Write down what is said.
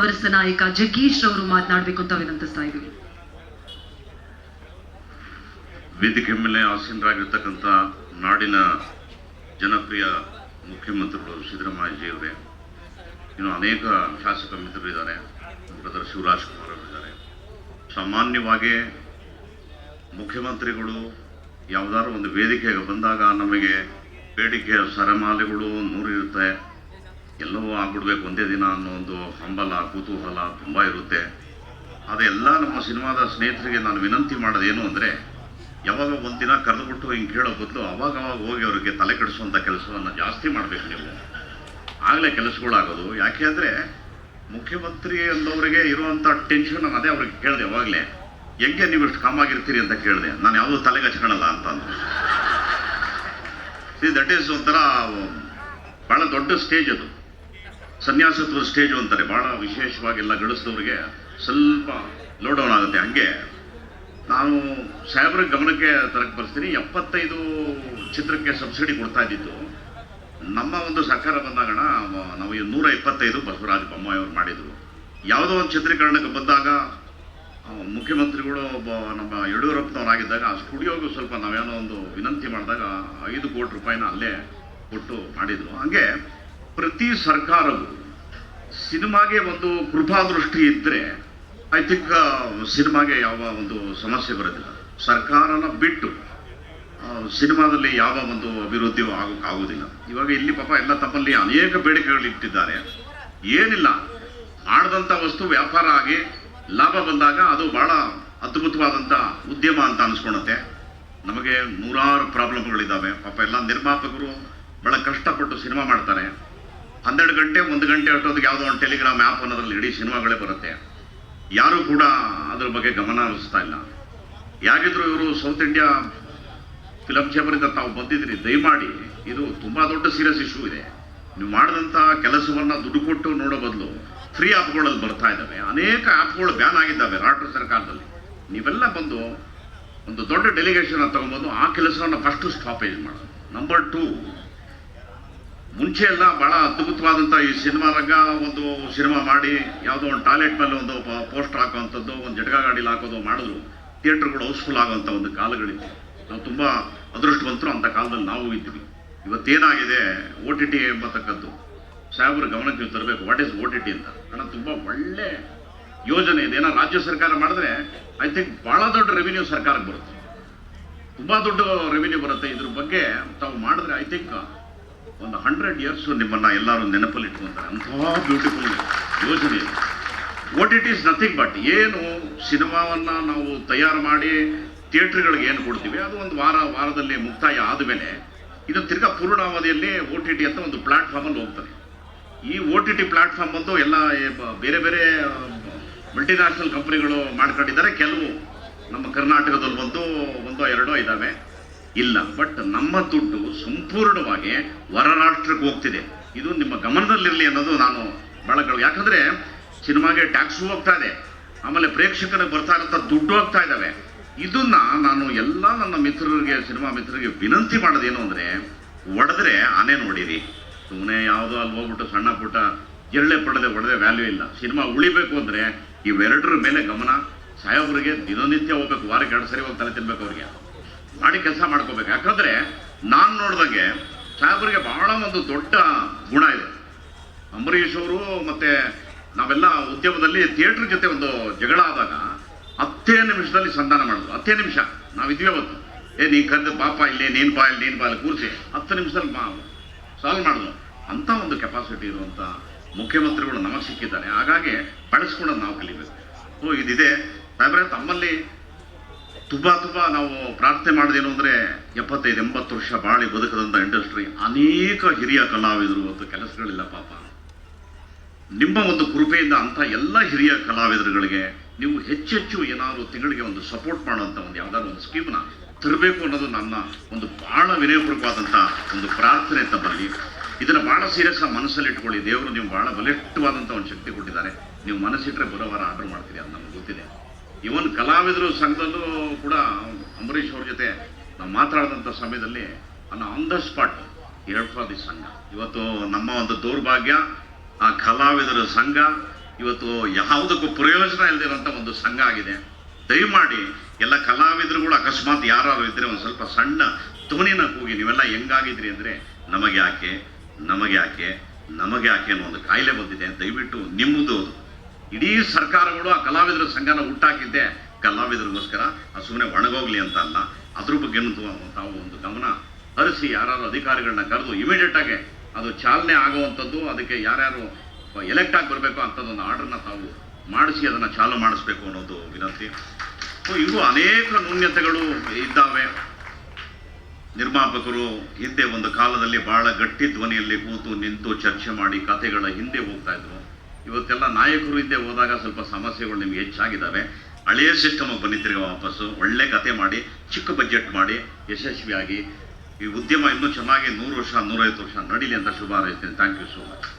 ಕಾಂಗ್ರೆಸ್ ನಾಯಕ ಜಗ್ಗೀಶ್ ಅವರು ಮಾತನಾಡಬೇಕು ಅಂತ ವಿನಂತಿಸ್ತಾ ಇದ್ದೀವಿ. ವೇದಿಕೆ ಮೇಲೆ ಆಸೀನರಾಗಿರ್ತಕ್ಕಂಥ ನಾಡಿನ ಜನಪ್ರಿಯ ಮುಖ್ಯಮಂತ್ರಿಗಳು ಸಿದ್ದರಾಮಯ್ಯಜಿಯವರೇ ಇನ್ನು ಅನೇಕ ಶಾಸಕ ಮಿತ್ರರು ಇದ್ದಾರೆ, ಬ್ರದರ್ ಶಿವರಾಜ್ ಕುಮಾರ್ ಅವರು ಇದ್ದಾರೆ. ಸಾಮಾನ್ಯವಾಗಿ ಮುಖ್ಯಮಂತ್ರಿಗಳು ಯಾವುದಾದ್ರು ಒಂದು ವೇದಿಕೆಗೆ ಬಂದಾಗ ನಮಗೆ ಬೇಡಿಕೆಯ ಸರಮಾಲೆಗಳು ನೂರಿರುತ್ತೆ. ಎಲ್ಲವೂ ಆಗ್ಬಿಡ್ಬೇಕು ಒಂದೇ ದಿನ ಅನ್ನೋ ಒಂದು ಹಂಬಲ, ಕುತೂಹಲ ತುಂಬ ಇರುತ್ತೆ. ಅದೆಲ್ಲ ನಮ್ಮ ಸಿನಿಮಾದ ಸ್ನೇಹಿತರಿಗೆ ನಾನು ವಿನಂತಿ ಮಾಡೋದೇನು ಅಂದರೆ, ಯಾವಾಗ ಒಂದು ದಿನ ಕರೆದುಬಿಟ್ಟು ಹಿಂಗೆ ಕೇಳೋ ಬದಲು ಅವಾಗ ಅವಾಗ ಹೋಗಿ ಅವರಿಗೆ ತಲೆ ಕೆಡಿಸುವಂಥ ಕೆಲಸವನ್ನು ಜಾಸ್ತಿ ಮಾಡಬೇಕು ನೀವು. ಆಗಲೇ ಕೆಲಸಗಳಾಗೋದು. ಯಾಕೆ ಅಂದರೆ, ಮುಖ್ಯಮಂತ್ರಿ ಅಂದವರಿಗೆ ಇರುವಂಥ ಟೆನ್ಷನ್ ನಾನು ಅದೇ ಅವ್ರಿಗೆ ಕೇಳಿದೆ ಅವಾಗಲೇ. ಹೆಂಗೆ ನೀವು ಇಷ್ಟು ಕಾಮಾಗಿರ್ತೀರಿ ಅಂತ ಕೇಳಿದೆ. ನಾನು ಯಾವುದೂ ತಲೆಗೆ ಹಚ್ಕೊಳಲ್ಲ ಅಂತಂದು ದಟ್ ಈಸ್ ಒಂಥರ ಭಾಳ ದೊಡ್ಡ ಸ್ಟೇಜ್ ಅದು. ಸನ್ಯಾಸತ್ವದ ಸ್ಟೇಜು ಅಂತಾರೆ. ಭಾಳ ವಿಶೇಷವಾಗಿ ಎಲ್ಲ ಗಳಿಸಿದವ್ರಿಗೆ ಸ್ವಲ್ಪ ಲೋಡೌನ್ ಆಗುತ್ತೆ. ಹಾಗೆ ನಾನು ಸಾಹೇಬ್ರ ಗಮನಕ್ಕೆ ತರಕ್ಕೆ ಬರ್ತೀನಿ ಎಪ್ಪತ್ತೈದು ಚಿತ್ರಕ್ಕೆ ಸಬ್ಸಿಡಿ ಕೊಡ್ತಾ ಇದ್ದಿದ್ದು. ನಮ್ಮ ಒಂದು ಸರ್ಕಾರ ಬಂದಾಗಣ ನಾವು ಈ ನೂರ ಇಪ್ಪತ್ತೈದು ಬಸವರಾಜ ಬೊಮ್ಮಾಯಿ ಅವರು ಮಾಡಿದರು. ಯಾವುದೋ ಒಂದು ಚಿತ್ರೀಕರಣಕ್ಕೆ ಬಂದಾಗ ಮುಖ್ಯಮಂತ್ರಿಗಳು ಒಬ್ಬ ನಮ್ಮ ಯಡಿಯೂರಪ್ಪನವರಾಗಿದ್ದಾಗ ಆ ಸ್ಟುಡಿಯೋಗೂ ಸ್ವಲ್ಪ ನಾವೇನೋ ಒಂದು ವಿನಂತಿ ಮಾಡಿದಾಗ ಐದು ಕೋಟಿ ರೂಪಾಯಿನ ಅಲ್ಲೇ ಕೊಟ್ಟು ಮಾಡಿದರು. ಹಾಗೆ ಪ್ರತಿ ಸರ್ಕಾರವು ಸಿನಿಮಾಗೆ ಒಂದು ಕೃಪಾದೃಷ್ಟಿ ಇದ್ದರೆ ಐ ಥಿಂಕ್ ಸಿನಿಮಾಗೆ ಯಾವ ಒಂದು ಸಮಸ್ಯೆ ಬರೋದಿಲ್ಲ. ಸರ್ಕಾರನ ಬಿಟ್ಟು ಸಿನಿಮಾದಲ್ಲಿ ಯಾವ ಒಂದು ಅಭಿವೃದ್ಧಿಯೂ ಆಗೋಕ್ಕಾಗೋದಿಲ್ಲ ಇವಾಗ ಇಲ್ಲಿ ಪಾಪ ಎಲ್ಲ ತಮ್ಮಲ್ಲಿ ಅನೇಕ ಬೇಡಿಕೆಗಳು ಇಟ್ಟಿದ್ದಾರೆ. ಏನಿಲ್ಲ ಮಾಡಿದಂಥ ವಸ್ತು ವ್ಯಾಪಾರ ಆಗಿ ಲಾಭ ಬಂದಾಗ ಅದು ಬಹಳ ಅದ್ಭುತವಾದಂಥ ಉದ್ಯಮ ಅಂತ ಅನಿಸ್ಕೊಳತ್ತೆ ನಮಗೆ ನೂರಾರು ಪ್ರಾಬ್ಲಮ್ಗಳಿದ್ದಾವೆ. ಪಾಪ ಎಲ್ಲ ನಿರ್ಮಾಪಕರು ಬಹಳ ಕಷ್ಟಪಟ್ಟು ಸಿನಿಮಾ ಮಾಡ್ತಾರೆ. ಹನ್ನೆರಡು ಗಂಟೆ, ಒಂದು ಗಂಟೆ ಅಷ್ಟೊತ್ತಿಗೆ ಯಾವುದೋ ಒಂದು ಟೆಲಿಗ್ರಾಮ್ ಆ್ಯಪ್ ಅನ್ನೋದ್ರಲ್ಲಿ ಇಡೀ ಸಿನಿಮಾಗಳೇ ಬರುತ್ತೆ. ಯಾರೂ ಕೂಡ ಅದ್ರ ಬಗ್ಗೆ ಗಮನ ಹರಿಸ್ತಾ ಇಲ್ಲ. ಯಾಗಿದ್ರು ಇವರು ಸೌತ್ ಇಂಡಿಯಾ ಫಿಲಮ್ ಚೇಂಬರಿಂದ ತಾವು ಬಂದಿದ್ದೀರಿ ದಯಮಾಡಿ, ಇದು ತುಂಬಾ ದೊಡ್ಡ ಸೀರಿಯಸ್ ಇಶ್ಯೂ ಇದೆ. ನೀವು ಮಾಡಿದಂಥ ಕೆಲಸವನ್ನ ದುಡ್ಡು ಕೊಟ್ಟು ನೋಡೋ ಬದಲು ಫ್ರೀ ಆ್ಯಪ್ಗಳಲ್ಲಿ ಬರ್ತಾ ಇದ್ದಾವೆ. ಅನೇಕ ಆ್ಯಪ್ಗಳು ಬ್ಯಾನ್ ಆಗಿದ್ದಾವೆ ರಾಷ್ಟ್ರ ಸರ್ಕಾರದಲ್ಲಿ. ನೀವೆಲ್ಲ ಬಂದು ಒಂದು ದೊಡ್ಡ ಡೆಲಿಗೇಷನ್ ತಗೊಂಡ್ಬಂದು ಆ ಕೆಲಸವನ್ನು ಫಸ್ಟ್ ಸ್ಟಾಪೇಜ್ ಮಾಡೋದು ನಂಬರ್ ಟೂ ಮುಂಚೆ ಎಲ್ಲ ಬಹಳ ಅದ್ಭುತವಾದಂಥ ಈ ಸಿನಿಮಾ ರಂಗ ಒಂದು ಸಿನಿಮಾ ಮಾಡಿ ಯಾವುದೋ ಒಂದು ಟಾಯ್ಲೆಟ್ ಮೇಲೆ ಒಂದು ಪೋಸ್ಟರ್ ಹಾಕುವಂಥದ್ದು, ಒಂದು ಜಟಕ ಗಾಡಿಲಿ ಹಾಕೋದು ಮಾಡಿದ್ರು. ಥಿಯೇಟರ್ಗಳು ಹೌಸ್ಫುಲ್ ಆಗುವಂಥ ಒಂದು ಕಾಲಗಳಿತ್ತು. ನಾವು ತುಂಬ ಅದೃಷ್ಟವಂತರು ಅಂಥ ಕಾಲದಲ್ಲಿ ನಾವು ಇದ್ವಿ ಇವತ್ತೇನಾಗಿದೆ ಒ ಟಿ ಟಿ ಎಂಬತಕ್ಕದ್ದು, ಸಾಹೇಬ್ರು ಗಮನಕ್ಕೆ ನೀವು ತರಬೇಕು. What is O T T ಅಂತ? ಅಣ್ಣ, ತುಂಬ ಒಳ್ಳೆ ಯೋಜನೆ ಇದೆ. ಏನೋ ರಾಜ್ಯ ಸರ್ಕಾರ ಮಾಡಿದ್ರೆ ಐ ಥಿಂಕ್ ಭಾಳ ದೊಡ್ಡ ರೆವಿನ್ಯೂ ಸರ್ಕಾರಕ್ಕೆ ಬರುತ್ತೆ. ತುಂಬ ದೊಡ್ಡ ರೆವಿನ್ಯೂ ಬರುತ್ತೆ. ಇದ್ರ ಬಗ್ಗೆ ತಾವು ಮಾಡಿದ್ರೆ ಐ ಥಿಂಕ್ ಒಂದು ಹಂಡ್ರೆಡ್ ಇಯರ್ಸ್ ನಿಮ್ಮನ್ನ ಎಲ್ಲರೂ ನೆನಪಲ್ಲಿ ಇಟ್ಕೊಂತಾರೆ ಅಂತಹ ಬ್ಯೂಟಿಫುಲ್ ಯೋಜನೆ. What it is nothing but ಏನು ಸಿನಿಮಾವನ್ನು ನಾವು ತಯಾರು ಮಾಡಿ ಥಿಯೇಟ್ರ್ಗಳಿಗೆ ಏನು ಕೊಡ್ತೀವಿ? ಅದು ಒಂದು ವಾರ, ವಾರದಲ್ಲಿ ಮುಕ್ತಾಯ ಆದಮೇಲೆ ಇದು ತಿರ್ಗಾ ಪೂರ್ಣಾವಧಿಯಲ್ಲಿ ಓ ಟಿ ಟಿ ಅಂತ ಒಂದು ಪ್ಲಾಟ್ಫಾರ್ಮಲ್ಲಿ ಹೋಗ್ತದೆ. ಈ ಓ ಟಿ ಟಿ ಪ್ಲಾಟ್ಫಾರ್ಮ್ ಬಂದು ಎಲ್ಲ ಬೇರೆ ಬೇರೆ ಮಲ್ಟಿನ್ಯಾಷನಲ್ ಕಂಪ್ನಿಗಳು ಮಾಡ್ಕೊಂಡಿದ್ದಾರೆ. ಕೆಲವು ನಮ್ಮ ಕರ್ನಾಟಕದಲ್ಲಿ ಬಂದು ಒಂದೋ ಎರಡೋ ಇದ್ದಾವೆ ಇಲ್ಲ ಬಟ್ ನಮ್ಮ ದುಡ್ಡು ಸಂಪೂರ್ಣವಾಗಿ ಹೊರ ರಾಷ್ಟ್ರಕ್ಕೆ ಹೋಗ್ತಿದೆ. ಇದು ನಿಮ್ಮ ಗಮನದಲ್ಲಿರಲಿ ಅನ್ನೋದು ನಾನು ಯಾಕಂದರೆ ಯಾಕಂದ್ರೆ ಸಿನಿಮಾಗೆ ಟ್ಯಾಕ್ಸು ಹೋಗ್ತಾ ಇದೆ. ಆಮೇಲೆ ಪ್ರೇಕ್ಷಕರಿಗೆ ಬರ್ತಾ ಇರೋಂಥ ದುಡ್ಡು ಹೋಗ್ತಾ ಇದ್ದಾವೆ. ಇದನ್ನ ನಾನು ಎಲ್ಲ ನನ್ನ ಮಿತ್ರರಿಗೆ, ಸಿನಿಮಾ ಮಿತ್ರರಿಗೆ ವಿನಂತಿ ಮಾಡೋದೇನು ಅಂದರೆ, ಒಡೆದ್ರೆ ಆನೆ ನೋಡಿರಿ. ಸುಮ್ಮನೆ ಯಾವುದೋ ಅಲ್ಲಿ ಹೋಗ್ಬಿಟ್ಟು ಸಣ್ಣ ಪುಟ್ಟ ಎರಳೆ ಪಡೆದೇ ಒಡೆದೆ ವ್ಯಾಲ್ಯೂ ಇಲ್ಲ. ಸಿನಿಮಾ ಉಳಿಬೇಕು ಅಂದರೆ ಇವೆರಡರ ಮೇಲೆ ಗಮನ. ಸಾಹೇಬ್ರಿಗೆ ದಿನನಿತ್ಯ ಹೋಗ್ಬೇಕು, ವಾರಕ್ಕೆ ಎರಡು ಸರಿ ಹೋಗಿ ತಲೆ ತಿನ್ಬೇಕು ಅವ್ರಿಗೆ. ಮಾಡಿ ಕೆಲಸ ಮಾಡ್ಕೋಬೇಕು. ಯಾಕಂದ್ರೆ ನಾನು ನೋಡ್ದಂಗೆ ಸಾಹೇಬರಿಗೆ ಬಹಳ ಒಂದು ದೊಡ್ಡ ಗುಣ ಇದೆ. ಅಂಬರೀಷ್ ಅವರು ಮತ್ತೆ ನಾವೆಲ್ಲ ಉದ್ಯಮದಲ್ಲಿ ಥಿಯೇಟರ್ ಜೊತೆ ಒಂದು ಜಗಳ ಆದಾಗ ಹತ್ತೇ ನಿಮಿಷದಲ್ಲಿ ಸಂಧಾನ ಮಾಡಿದ್ರು. ಹತ್ತೇ ನಿಮಿಷ. ನಾವಿದ್ವಿ ಅವತ್ತು. ಏ ನೀ ಕರೆದು ಪಾಪ ಇಲ್ಲಿ, ನೀನು ಬಾ, ಇಲ್ಲಿ, ನೀನು ಬಾ, ಅಲ್ಲಿ ಕೂರಿಸಿ. ಹತ್ತು ನಿಮಿಷದಲ್ಲಿ ಮಾ ಸಾಲ್ವ್ ಮಾಡಿದ್ರು. ಅಂಥ ಒಂದು ಕೆಪಾಸಿಟಿ ಇರುವಂಥ ಮುಖ್ಯಮಂತ್ರಿಗಳು ನಮಗೆ ಸಿಕ್ಕಿದ್ದಾರೆ. ಹಾಗಾಗಿ ಬಳಸ್ಕೊಳ್ಳೋದು ನಾವು ಕಲಿಬೇಕು. ಸೊ ಇದಿದೆ. ಸಾಹೇಬ್ರೆ ತಮ್ಮಲ್ಲಿ ತುಂಬ ತುಂಬ ನಾವು ಪ್ರಾರ್ಥನೆ ಮಾಡೋದೇನು ಅಂದರೆ ಎಪ್ಪತ್ತೈದು, ಎಂಬತ್ತು ವರ್ಷ ಬಾಳಿ ಬದುಕದಂಥ ಇಂಡಸ್ಟ್ರಿ ಅನೇಕ ಹಿರಿಯ ಕಲಾವಿದರು ಮತ್ತು ಕೆಲಸಗಳಿಲ್ಲ ಪಾಪ. ನಿಮ್ಮ ಒಂದು ಕೃಪೆಯಿಂದ ಅಂಥ ಎಲ್ಲ ಹಿರಿಯ ಕಲಾವಿದರುಗಳಿಗೆ ನೀವು ಹೆಚ್ಚೆಚ್ಚು ಏನಾದರೂ ತಿಂಗಳಿಗೆ ಒಂದು ಸಪೋರ್ಟ್ ಮಾಡುವಂಥ ಒಂದು ಯಾವುದಾದ್ರು ಒಂದು ಸ್ಕೀಮ್ನ ತರಬೇಕು ಅನ್ನೋದು ನನ್ನ ಒಂದು ಭಾಳ ವಿನಯಪೂರ್ವಕವಾದಂಥ ಒಂದು ಪ್ರಾರ್ಥನೆ ತಮ್ಮಲ್ಲಿ ಇದನ್ನು ಭಾಳ ಸೀರಿಯಸ್ ಆಗಿ ಮನಸ್ಸಲ್ಲಿ ಇಟ್ಕೊಳ್ಳಿ. ದೇವರು ನೀವು ಭಾಳ ಬಲಿಷ್ಠವಾದಂಥ ಒಂದು ಶಕ್ತಿ ಕೊಟ್ಟಿದ್ದಾರೆ. ನೀವು ಮನಸ್ಸಿಟ್ಟರೆ ಬುಧವಾರ ವಾರ ಆರ್ಡರ್ ಮಾಡ್ತೀರಿ ಅಂತ ನಮ್ಗೆ ಗೊತ್ತಿದೆ. ಇವನ್ ಕಲಾವಿದರು ಸಂಘದಲ್ಲೂ ಕೂಡ ಅಂಬರೀಷ್ ಅವ್ರ ಜೊತೆ ನಾವು ಮಾತಾಡಿದಂಥ ಸಮಯದಲ್ಲಿ ಅನ್ನ ಆನ್ ದ ಸ್ಪಾಟ್ ದಿ ಸಂಘ. ಇವತ್ತು ನಮ್ಮ ಒಂದು ದೌರ್ಭಾಗ್ಯ, ಆ ಕಲಾವಿದರ ಸಂಘ, ಇವತ್ತು ಯಾವುದಕ್ಕೂ ಪ್ರಯೋಜನ ಇಲ್ಲದಿರೋಂಥ ಒಂದು ಸಂಘ ಆಗಿದೆ. ದಯಮಾಡಿ ಎಲ್ಲ ಕಲಾವಿದರುಗಳು ಅಕಸ್ಮಾತ್ ಯಾರು ಇದ್ದರೆ ಒಂದು ಸ್ವಲ್ಪ ಸಣ್ಣ ಧ್ವನಿನ ಕೂಗಿ ನೀವೆಲ್ಲ ಹೆಂಗಾಗಿದ್ರಿ ಅಂದರೆ ನಮಗೆ ಯಾಕೆ ನಮಗೆ ಯಾಕೆ ನಮಗೆ ಯಾಕೆ ಅನ್ನೋ ಒಂದು ಕಾಯಿಲೆ ಬಂದಿದೆ. ದಯವಿಟ್ಟು ನಿಮ್ಮದು ಇಡೀ ಸರ್ಕಾರಗಳು ಆ ಕಲಾವಿದರ ಸಂಘನ ಹುಟ್ಟಾಕಿದ್ದೆ. ಕಲಾವಿದರಿಗೋಸ್ಕರ ಆ ಸುಮ್ಮನೆ ಒಣಗೋಗ್ಲಿ ಅಂತ ಅಲ್ಲ, ಅದ್ರ ಬಗ್ಗೆ ತಾವು ಒಂದು ಗಮನ ಹರಿಸಿ ಯಾರು ಅಧಿಕಾರಿಗಳನ್ನ ಕರೆದು ಇಮಿಡಿಯೇಟ್ ಆಗಿ ಅದು ಚಾಲನೆ ಆಗುವಂಥದ್ದು, ಅದಕ್ಕೆ ಯಾರ್ಯಾರು ಎಲೆಕ್ಟ್ ಆಗಿ ಬರಬೇಕು ಅಂಥದ್ದೊಂದು ಆರ್ಡರ್ನ ತಾವು ಮಾಡಿಸಿ ಅದನ್ನು ಚಾಲು ಮಾಡಿಸ್ಬೇಕು ಅನ್ನೋದು ವಿನಂತಿ. ಇನ್ನೂ ಅನೇಕ ನ್ಯೂನ್ಯತೆಗಳು ಇದ್ದಾವೆ. ನಿರ್ಮಾಪಕರು ಹಿಂದೆ ಒಂದು ಕಾಲದಲ್ಲಿ ಬಹಳ ಗಟ್ಟಿ ಧ್ವನಿಯಲ್ಲಿ ಕೂತು ನಿಂತು ಚರ್ಚೆ ಮಾಡಿ ಕಥೆಗಳ ಹಿಂದೆ ಹೋಗ್ತಾ ಇದ್ರು. ಇವತ್ತೆಲ್ಲ ನಾಯಕರು ಇದ್ದೇ ಹೋದಾಗ ಸ್ವಲ್ಪ ಸಮಸ್ಯೆಗಳು ನಿಮ್ಗೆ ಹೆಚ್ಚಾಗಿದ್ದಾವೆ. ಹಳೆಯ ಸಿಸ್ಟಮ್ ಬಂದಿದ್ದೀರಿ ವಾಪಸ್ಸು. ಒಳ್ಳೆ ಕತೆ ಮಾಡಿ, ಚಿಕ್ಕ ಬಜೆಟ್ ಮಾಡಿ, ಯಶಸ್ವಿಯಾಗಿ. ಈ ಉದ್ಯಮ ಇನ್ನೂ ಚೆನ್ನಾಗಿ ನೂರು ವರ್ಷ, ನೂರೈವತ್ತು ವರ್ಷ ನಡೀಲಿ ಅಂತ ಶುಭ ಹಾರೈಸ್ತೀನಿ. Thank you so much